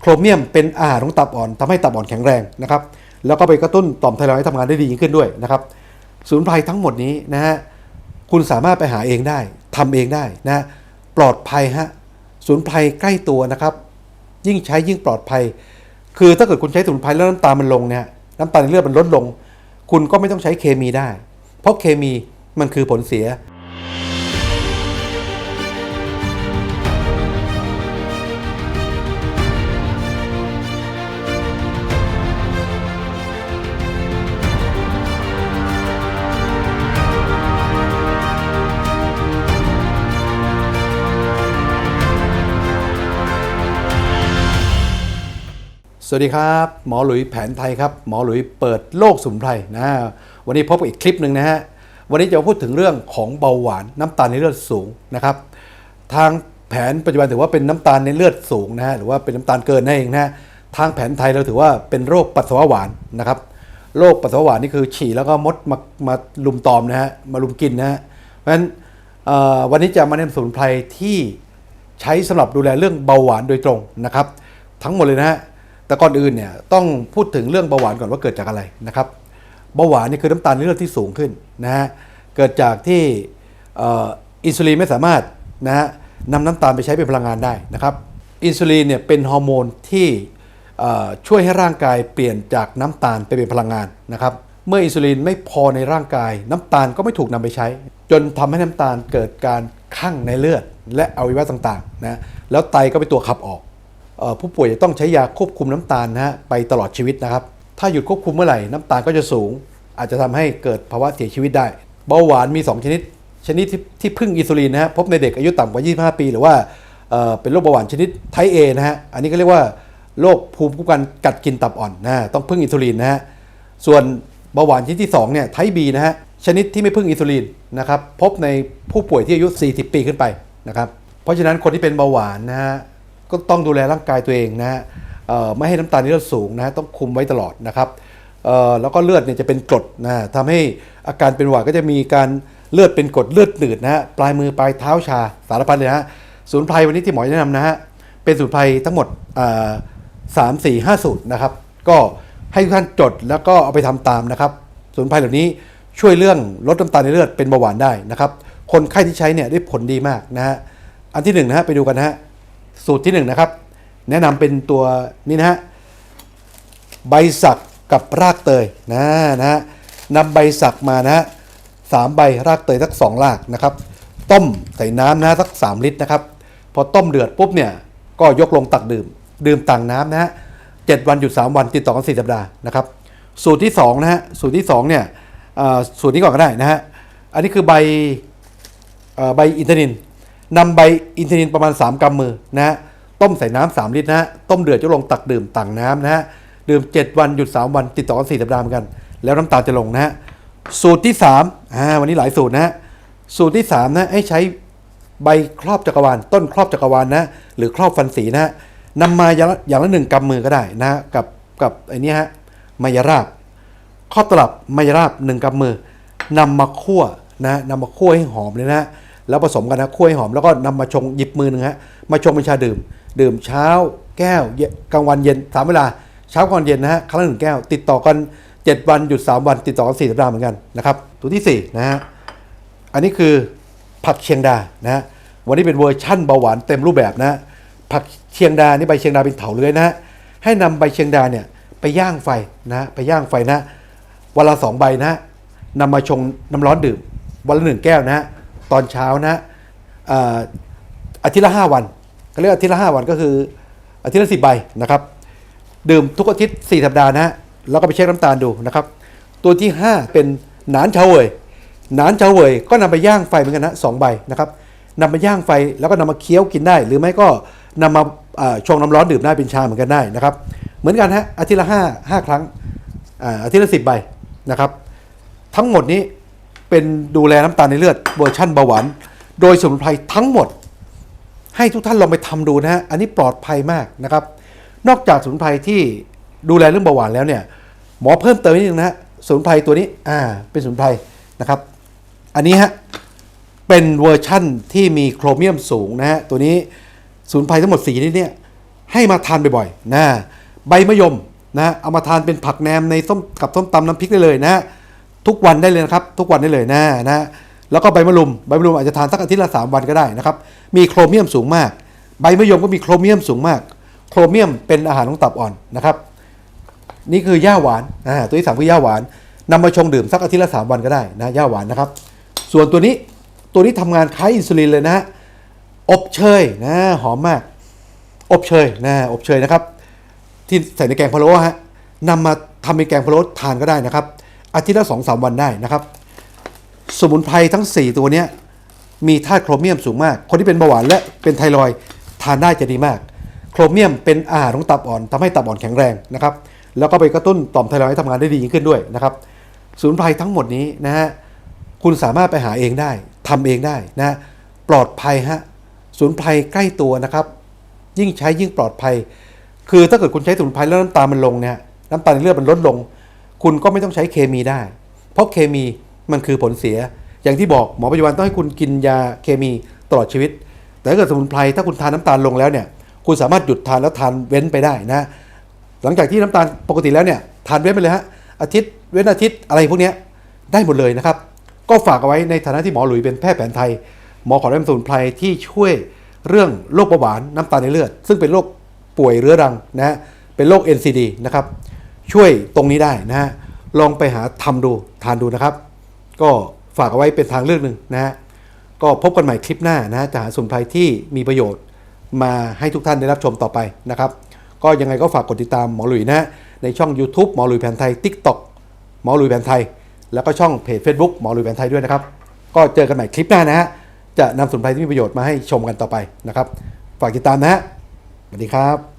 โครเมียมเป็นอาหารของตับอ่อนทำให้ตับอ่อนแข็งแรงนะครับแล้วก็ไปกระตุ้นต่อมไทรอยด์ให้ทำงานได้ดียิ่งขึ้นด้วยนะครับสมุนไพรทั้งหมดนี้นะฮะคุณสามารถไปหาเองได้ทำเองได้นะปลอดภัยฮะสมุนไพรใกล้ตัวนะครับ ยิ่งใช้ยิ่งปลอดภัย คือถ้าเกิดคุณใช้สมุนไพรแล้วน้ำตาลมันลงเนี่ยน้ำตาลในเลือดมันลดลง คุณก็ไม่ต้องใช้เคมีได้ เพราะเคมีมันคือผลเสีย สวัสดีครับ หมอหลุยแผนไทยครับ หมอหลุยเปิดโลกสมุนไพรนะวันนี้พบกับอีกคลิปหนึ่งนะฮะวันนี้จะพูดถึงเรื่องของเบาหวานน้ำตาลในเลือดสูงนะครับ ทางแผนปัจจุบันถือว่าเป็นน้ำตาลในเลือดสูงนะฮะหรือว่าเป็นน้ำตาลเกินนั่นเองนะฮะทางแผนไทยเราถือว่าเป็นโรคปัสสาวะหวานนะครับโรคปัสสาวะหวานนี่คือฉี่แล้วก็มดมามาลุมตอมนะฮะมาลุมกินนะฮะเพราะฉะนั้นวันนี้จะมาแนะนำสมุนไพรที่ใช้สำหรับดูแลเรื่องเบาหวานโดยตรงนะครับ ทั้งหมดเลยนะฮะ แต่ก่อนอื่นเนี่ยต้องพูดถึงเรื่องเบาหวานก่อนว่าเกิดจากอะไรนะครับเบาหวานนี่คือน้ำตาลในเลือดที่สูงขึ้นนะฮะเกิดจากที่อินซูลินไม่สามารถนะฮะนำน้ำตาลไปใช้เป็นพลังงานได้นะครับอินซูลินเนี่ยเป็นฮอร์โมนที่ช่วยให้ร่างกายเปลี่ยนจากน้ำตาลไปเป็นพลังงานนะครับเมื่ออินซูลินไม่พอในร่างกาย น้ำตาลก็ไม่ถูกนำไปใช้ จนทำให้น้ำตาลเกิดการคั่งในเลือด และอวัยวะต่างๆนะแล้วไตก็เป็นตัวขับออก ผู้ป่วยจะต้องใช้ยาควบคุมน้ำตาลนะฮะไปตลอดชีวิตนะครับ ถ้าหยุดควบคุมเมื่อไหร่น้ำตาลก็จะสูง อาจจะทำให้เกิดภาวะเสียชีวิตได้ เบาหวานมี 2 ชนิด ชนิดที่ที่พึ่งอินซูลินนะฮะพบในเด็กอายุต่ำกว่า 25 ปี หรือว่าเเป็นโรคเบาหวานชนิดไทป์ A นะฮะอันนี้ก็เรียกว่าโรคภูมิคุ้มกันกัดกินตับอ่อนนะต้องพึ่งอินซูลินนะฮะส่วนเบาหวานชนิดที่2เนี่ยไทป์ B นะฮะชนิดที่ไม่พึ่งอินซูลินนะครับพบในผู้ป่วยที่อายุ 40 ปีขึ้นไปนะครับเพราะฉะนั้นคนที่เป็นเบาหวานนะฮะ ก็ต้องดูแลร่างกายตัวเองนะฮะไม่ให้น้ำตาลในเลือดสูงนะฮะต้องคุมไว้ตลอดนะครับแล้วก็เลือดเนี่ยจะเป็นกรดนะทำให้อาการเป็นหวัดก็จะมีการเลือดเป็นกรดเลือดหนืดนะฮะปลายมือปลายเท้าชาสารพัดเลยฮะสมุนไพรวันนี้ที่หมอจะแนะนำนะฮะเป็นสมุนไพรทั้งหมดสามสี่ห้าสูตรนะครับ ก็ให้ทุกท่านจดแล้วก็เอาไปทำตามนะครับสมุนไพรเหล่านี้ช่วยเรื่องลดน้ำตาลในเลือดเป็นเบาหวานได้นะครับ คนไข้ที่ใช้เนี่ยได้ผลดีมากนะฮะอันที่หนึ่งนะฮะไปดูกันนะฮะ สูตรที่หนึ่งนะครับ แนะนำเป็นตัวนี้นะฮะใบสักกับรากเตยนะนะฮะนำใบสักมานะฮะสามใบรากเตยสักสองรากนะครับ ต้มใส่น้ำนะสักสามลิตรนะครับ พอต้มเดือดปุ๊บเนี่ยก็ยกลงตักดื่ม ดื่มต่างน้ำนะฮะเจ็ดวันหยุดสามวันติดต่อกันสี่สัปดาห์นะครับ สูตรที่สองนะฮะสูตรที่สองเนี่ยสูตรนี้ก่อนก็ได้นะฮะอันนี้คือใบใบอินทนิน นำใบอินทนินประมาณ 3กำมือนะฮะต้มใส่น้ำ3ลิตรนะฮะต้มเดือดจะลงตักดื่มต่างน้ำนะฮะดื่ม 7 วันหยุด 3 วันติดต่อกัน4สัปดาห์เหมือนกัน แล้วน้ำตาลจะลงนะฮะสูตรที่3อ่าวันนี้หลายสูตรนะฮะสูตรที่3นะให้ใช้ใบครอบจักรวาล ต้นครอบจักรวาลนะหรือครอบฟันสีนะฮะนำมาอย่างละหนึ่งกำมือก็ได้นะฮะกับกับไอ้นี้ฮะมายราบครอบตลับมายราบหนึ่งกำมือนำมาคั่วนะนำมาคั่วให้หอมเลยนะ แล้วผสมกันนะคั่วให้หอมแล้วก็นำมาชงหยิบมือหนึ่งฮะมาชงเป็นชาดื่ม ดื่มเช้าแก้วกลางวันเย็นสามเวลาเช้ากลางวันเย็นนะฮะครั้งละหนึ่งแก้ว ติดต่อกัน 7 วันหยุด 3 วัน ติดต่อกัน4สัปดาห์เหมือนกันนะครับตัวที่4นะฮะอันนี้คือผักเชียงดานะฮะวันนี้เป็นเวอร์ชั่นเบาหวานเต็มรูปแบบนะผักเชียงดานี่ใบเชียงดาเป็นเถาเลื้อยนะฮะให้นำใบเชียงดาเนี่ยไปย่างไฟนะฮะไปย่างไฟนะวันละสองใบนะฮะนำมาชงน้ำร้อนดื่ม วันละหนึ่งแก้วนะฮะ ตอนเช้านะฮะเอ่อาทิตย์ละห้าวันก็เรียกอาทิตย์ละห้าวันก็คืออาทิตย์ละสิบใบนะครับ ดื่มทุกอาทิตย์สี่สัปดาห์นะฮะแล้วก็ไปเช็คน้ำตาลดูนะครับ ตัวที่ 5 เป็นหนานเฉาเวยหนานเฉาเวยก็นำไปย่างไฟเหมือนกันนะสองใบนะครับนำไปย่างไฟแล้วก็นำมาเคี้ยวกินได้ หรือไม่ก็นำมาชงน้ำร้อนดื่มได้เป็นชาเหมือนกันได้นะครับ เหมือนกันฮะอาทิตย์ละห้าห้าครั้งอาทิตย์ละสิบใบนะครับ ทั้งหมดนี้ เป็นดูแลน้ำตาลในเลือดเวอร์ชั่นเบาหวานโดยสมุนไพรทั้งหมด ให้ทุกท่านลองไปทำดูนะฮะอันนี้ปลอดภัยมากนะครับ นอกจากสมุนไพรที่ดูแลเรื่องเบาหวานแล้วเนี่ยหมอเพิ่มเติมนิดนึงนะฮะสมุนไพรตัวนี้อ่าเป็นสมุนไพรนะครับ อันนี้ฮะเป็นเวอร์ชั่นที่มีโครเมียมสูงนะฮะตัวนี้สมุนไพรทั้งหมดสีนี้เนี่ยให้มาทานบ่อยๆนะใบมะยมนะเอามาทานเป็นผักแหนมในส้มกับส้มตำน้ำพริกได้เลยนะ ทุกวันได้เลยนะครับ ทุกวันได้เลยนะนะ แล้วก็ใบมะรุมใบมะรุมอาจจะทานสักอาทิตย์ละ3วันก็ได้นะครับ มีโครเมียมสูงมาก ใบมะยมก็มีโครเมียมสูงมาก โครเมียมเป็นอาหารของตับอ่อนนะครับ นี่คือย่าหวานอ่าตัวที่สามคือย่าหวานนำมาชงดื่มสักอาทิตย์ละ3วันก็ได้นะย่าหวานนะครับ ส่วนตัวนี้ตัวนี้ทำงานคล้ายอินซูลินเลยนะฮะอบเชยนะหอมมาก อบเชยนะอบเชยนะครับ ที่ใส่ในแกงพะโล้ฮะนำมาทำเป็นแกงพะโล้ทานก็ได้นะครับ อาทิตย์ละสองสามวันได้นะครับ สมุนไพรทั้ง 4 ตัวนี้มีธาตุโครเมียมสูงมาก คนที่เป็นเบาหวานและเป็นไทรอยด์ทานได้จะดีมาก โครเมียมเป็นอาหารของตับอ่อนทำให้ตับอ่อนแข็งแรงนะครับ แล้วก็ไปกระตุ้นต่อมไทรอยด์ให้ทำงานได้ดียิ่งขึ้นด้วยนะครับสมุนไพรทั้งหมดนี้นะฮะคุณสามารถไปหาเองได้ทำเองได้นะฮะปลอดภัยฮะสมุนไพรใกล้ตัวนะครับ ยิ่งใช้ยิ่งปลอดภัย คือถ้าเกิดคุณใช้สมุนไพรแล้วน้ำตาลมันลงเนี่ยน้ำตาลในเลือดมันลดลง คุณก็ไม่ต้องใช้เคมีได้ เพราะเคมีมันคือผลเสีย อย่างที่บอกหมอปัจจุบันต้องให้คุณกินยาเคมีตลอดชีวิต แต่ถ้าเกิดสมุนไพรถ้าคุณทานน้ำตาลลงแล้วเนี่ย คุณสามารถหยุดทานแล้วทานเว้นไปได้นะ หลังจากที่น้ำตาลปกติแล้วเนี่ยทานเว้นไปเลยฮะอาทิตย์เว้นอาทิตย์อะไรพวกเนี้ยได้หมดเลยนะครับ ก็ฝากเอาไว้ในฐานะที่หมอหลุยเป็นแพทย์แผนไทย หมอขอแนะนำสมุนไพรที่ช่วยเรื่องโรคเบาหวานน้ำตาลในเลือด ซึ่งเป็นโรคป่วยเรื้อรังนะฮะเป็นโรค NCD นะครับ ช่วยตรงนี้ได้นะฮะลองไปหาทำดูทานดูนะครับ ก็ฝากเอาไว้เป็นทางเลือกหนึ่งนะฮะก็พบกันใหม่คลิปหน้านะจะหาสมุนไพรที่มีประโยชน์มาให้ทุกท่านได้รับชมต่อไปนะครับ ก็ยังไงก็ฝากกดติดตามหมอหลุยนะฮะในช่อง YouTube หมอหลุยแผนไทย TikTok หมอหลุยแผนไทย แล้วก็ช่องเพจ Facebook หมอหลุยแผนไทยด้วยนะครับ ก็เจอกันใหม่คลิปหน้านะฮะจะนำสมุนไพรที่มีประโยชน์มาให้ชมกันต่อไปนะครับ ฝากติดตามนะฮะสวัสดีครับ